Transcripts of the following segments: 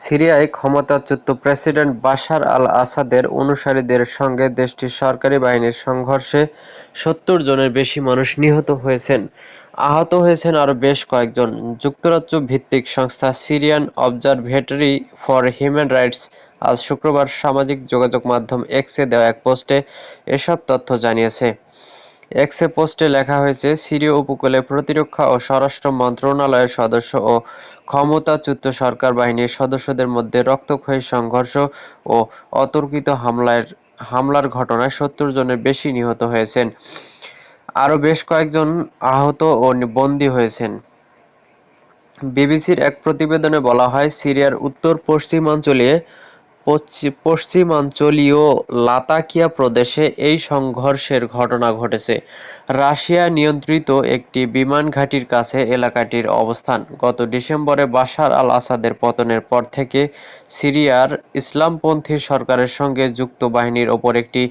সিরিয়ায় ক্ষমতাচ্যুত president Bashar আল-আসাদের অনুসারীদের সঙ্গে দেশটির সরকারি বাহিনীর সংঘর্ষে সত্তর জনের বেশি মানুষ নিহত হয়েছেন। আহত হয়েছেন আরও বেশ কয়েকজন। যুক্তরাজ্য ভিত্তিক সংস্থা Syrian observatory for human rights আজ শুক্রবার সামাজিক যোগাযোগ মাধ্যম এক্সে দেওয়া এক পোস্টে এসব তথ্য জানিয়েছে। এক্সে পোস্টে লেখা হয়েছে, সিরীয় উপকূলে প্রতিরক্ষা ও স্বরাষ্ট্র মন্ত্রণালয়ের সদস্য ও ক্ষমতাচ্যুত সরকার বাহিনীর সদস্যদের মধ্যে রক্তক্ষয়ী সংঘর্ষ ও অতর্কিত হামলার হামলার ঘটনায় সত্তর জনের বেশি নিহত হয়েছেন। আরও বেশ কয়েকজন আহত ও বন্দী হয়েছেন। বিবিসির এক প্রতিবেদনে বলা হয়, সিরিয়ার উত্তর-পশ্চিমাঞ্চলে পশ্চিমাঞ্চলীয় লাতাকিয়া প্রদেশে এই সংঘর্ষের ঘটনা ঘটেছে। রাশিয়া নিয়ন্ত্রিত একটি বিমান ঘাঁটির কাছে এলাকাটির অবস্থান। গত ডিসেম্বরে বাশার আল-আসাদের পতনের পর থেকে সিরিয়ার ইসলামপন্থী সরকারের সঙ্গে যুক্ত বাহিনীর ওপর একটি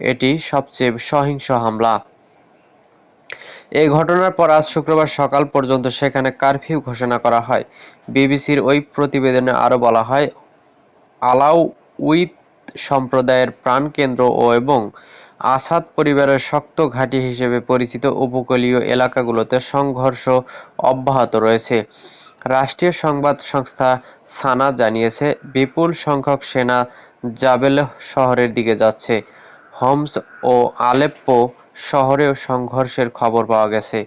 এটি সবচেয়ে সহিংস হামলা। এ ঘটনার পর আজ শুক্রবার সকাল পর্যন্ত সেখানে কারফিউ ঘোষণা করা হয়। বিবিসির ওই প্রতিবেদনে আরও বলা হয়, আলাউইত সম্প্রদায়ের প্রাণকেন্দ্র ও এবং আসাদ পরিবারের শক্ত ঘাঁটি হিসেবে পরিচিত উপকূলীয় এলাকাগুলোতে সংঘর্ষ অব্যাহত রয়েছে। রাষ্ট্রীয় সংবাদ সংস্থা সানা জানিয়েছে, বিপুল সংখ্যক সেনা জাবেলহ শহরের দিকে যাচ্ছে। হোমস ও আলেপ্পো শহরেও সংঘর্ষের খবর পাওয়া গেছে।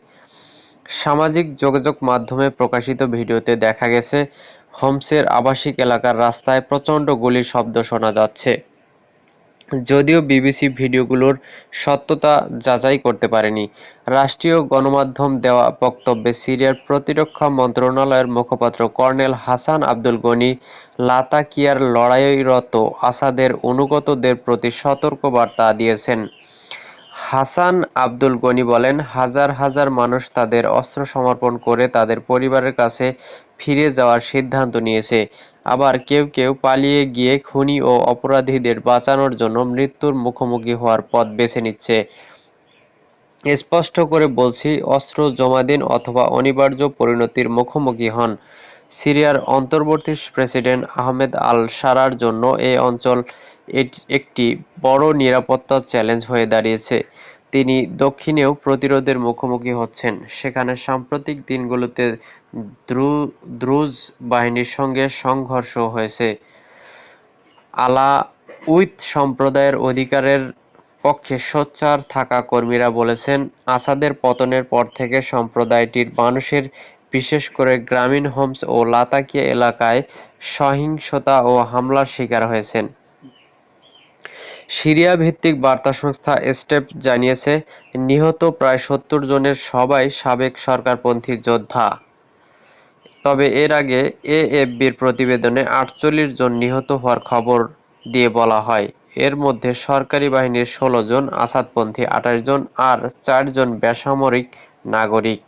সামাজিক যোগাযোগ মাধ্যমে প্রকাশিত ভিডিওতে দেখা গেছে, হোমসের আবাসিক এলাকার রাস্তায় প্রচণ্ড গুলির শব্দ শোনা যাচ্ছে। যদিও বিবিসি ভিডিওগুলোর সত্যতা যাচাই করতে পারেনি। রাষ্ট্রীয় গণমাধ্যম দেওয়া বক্তব্যে সিরিয়ার প্রতিরক্ষা মন্ত্রণালয়ের মুখপাত্র কর্নেল হাসান আব্দুল গনি, লাতাকিয়ার লড়াইরত আসাদের অনুগতদের প্রতি সতর্ক বার্তা দিয়েছেন। হাসান আব্দুল গনি বলেন, হাজার হাজার মানুষ তাদের অস্ত্র সমর্পণ করে তাদের পরিবারের কাছে ফিরে যাওয়ার সিদ্ধান্ত নিয়েছে। আবার কেউ কেউ পালিয়ে গিয়ে খুনি ও অপরাধীদের বাঁচানোর জন্য মৃত্যুর মুখোমুখি হওয়ার পথ বেছে নিচ্ছে। স্পষ্ট করে বলছি, অস্ত্র জমা দিন অথবা অনিবার্য পরিণতির মুখোমুখি হন। সিরিয়ার অন্তর্বর্তী প্রেসিডেন্ট আহমেদ আল সারার জন্য এ অঞ্চল একটি বড় নিরাপত্তা চ্যালেঞ্জ হয়ে দাঁড়িয়েছে। তিনি দক্ষিণেও প্রতিরোধের মুখোমুখি হচ্ছেন। সেখানে সাম্প্রতিক দিনগুলোতে দ্রু দ্রুজ বাহিনীর সঙ্গে সংঘর্ষ হয়েছে। আলা উইথ সম্প্রদায়ের অধিকারের পক্ষে সোচ্চার থাকা কর্মীরা বলেছেন, আসাদের পতনের পর থেকে সম্প্রদায়টির মানুষের বিশেষ করে গ্রামীণ হোমস ও লাতাকিয়া এলাকায় সহিংসতা ও হামলার শিকার হয়েছেন। সিরিয়া ভিত্তিক বার্তা সংস্থা স্টেপ জানিয়েছে, নিহত প্রায় সত্তর জনের সবাই সাবেক সরকারপন্থী যোদ্ধা। তবে এর আগে এএফবির প্রতিবেদনে আটচল্লিশ জন নিহত হওয়ার খবর দিয়ে বলা হয়, এর মধ্যে সরকারি বাহিনীর ষোলো জন, আসাদপন্থী আঠাশ জন আর চারজন বেসামরিক নাগরিক।